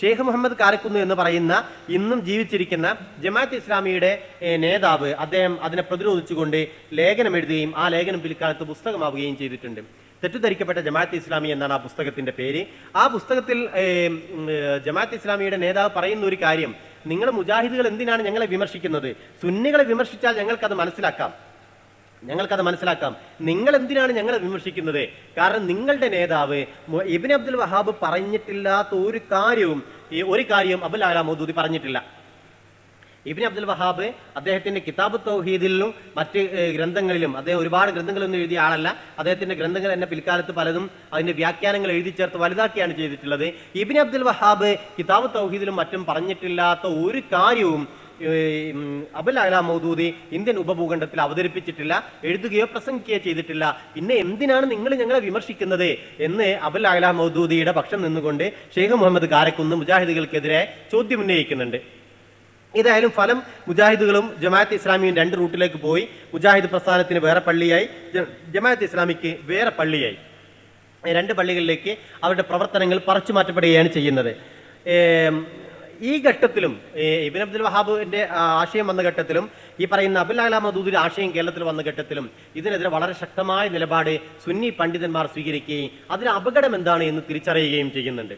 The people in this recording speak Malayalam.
ഷെയ്ഖ് മുഹമ്മദ് കാരക്കുന്ന് എന്ന് പറയുന്ന ഇന്നും ജീവിച്ചിരിക്കുന്ന ജമാഅത്ത് ഇസ്ലാമിയുടെ നേതാവ് അദ്ദേഹം അതിനെ പ്രതിരോധിച്ചുകൊണ്ട് ലേഖനം എഴുതുകയും ആ ലേഖനം പിൽക്കാലത്ത് പുസ്തകമാവുകയും ചെയ്തിട്ടുണ്ട്. തെറ്റിദ്ധരിക്കപ്പെട്ട ജമാഅത്ത് ഇസ്ലാമി എന്നാണ് ആ പുസ്തകത്തിന്റെ പേര്. ആ പുസ്തകത്തിൽ ജമാഅത്ത് ഇസ്ലാമിയുടെ നേതാവ് പറയുന്ന ഒരു കാര്യം. നിങ്ങൾ മുജാഹിദുകൾ എന്തിനാണ് ഞങ്ങളെ വിമർശിക്കുന്നത്? സുന്നികളെ വിമർശിച്ചാൽ ഞങ്ങൾക്കത് മനസ്സിലാക്കാം. ഞങ്ങൾക്കത് മനസ്സിലാക്കാം. നിങ്ങൾ എന്തിനാണ് ഞങ്ങളെ വിമർശിക്കുന്നത്? കാരണം നിങ്ങളുടെ നേതാവ് ഇബിൻ അബ്ദുൽ വഹാബ് പറഞ്ഞിട്ടില്ലാത്ത ഒരു കാര്യവും ഈ ഒരു കാര്യവും അബുൽ ആല മൗദൂദി പറഞ്ഞിട്ടില്ല. ഇബിൻ അബ്ദുൽ വഹാബ് അദ്ദേഹത്തിന്റെ കിതാബ് തൗഹീദിലും മറ്റ് ഗ്രന്ഥങ്ങളിലും അദ്ദേഹം ഒരുപാട് ഗ്രന്ഥങ്ങളൊന്നും എഴുതിയ ആളല്ല. അദ്ദേഹത്തിന്റെ ഗ്രന്ഥങ്ങൾ തന്നെ പിൽക്കാലത്ത് പലതും അതിന്റെ വ്യാഖ്യാനങ്ങൾ എഴുതി ചേർത്ത് വലുതാക്കിയാണ് ചെയ്തിട്ടുള്ളത്. ഇബിൻ അബ്ദുൽ വഹാബ് കിതാബ് തൗഹീദിലും മറ്റും പറഞ്ഞിട്ടില്ലാത്ത ഒരു കാര്യവും അബുൽ അല മൗദൂദി ഇന്ത്യൻ ഉപഭൂഖണ്ഡത്തിൽ അവതരിപ്പിച്ചിട്ടില്ല എഴുതുകയോ പ്രസംഗിക്കുകയോ ചെയ്തിട്ടില്ല. പിന്നെ എന്തിനാണ് നിങ്ങൾ ഞങ്ങളെ വിമർശിക്കുന്നത്? എന്ന് അബുൽ അല മൗദൂദിയുടെ പക്ഷം നിന്നുകൊണ്ട് ഷെയ്ഖ് മുഹമ്മദ് കാരക്കുന്ന് മുജാഹിദുകൾക്കെതിരെ ചോദ്യം ഉന്നയിക്കുന്നുണ്ട്. ഏതായാലും ഫലം മുജാഹിദുകളും ജമാഅത്ത് ഇസ്ലാമിയും രണ്ട് റൂട്ടിലേക്ക് പോയി. മുജാഹിദ് പ്രസ്ഥാനത്തിന് വേറെ പള്ളിയായി ജമാഅത്ത് ഇസ്ലാമിക്ക് വേറെ പള്ളിയായി. രണ്ട് പള്ളികളിലേക്ക് അവരുടെ പ്രവർത്തനങ്ങൾ പറിച്ചു മാറ്റപ്പെടുകയാണ് ചെയ്യുന്നത്. ഈ ഘട്ടത്തിലും ഇബിൻ അബ്ദുൽ വഹാബിന്റെ ആശയം വന്ന ഘട്ടത്തിലും ഈ പറയുന്ന അബുൽ അലാ മദൂദിന്റെ ആശയം കേരളത്തിൽ വന്ന ഘട്ടത്തിലും ഇതിനെതിരെ വളരെ ശക്തമായ നിലപാട് സുന്നി പണ്ഡിതന്മാർ സ്വീകരിക്കുകയും അതിന് അപകടം എന്താണ് എന്ന് തിരിച്ചറിയുകയും ചെയ്യുന്നുണ്ട്.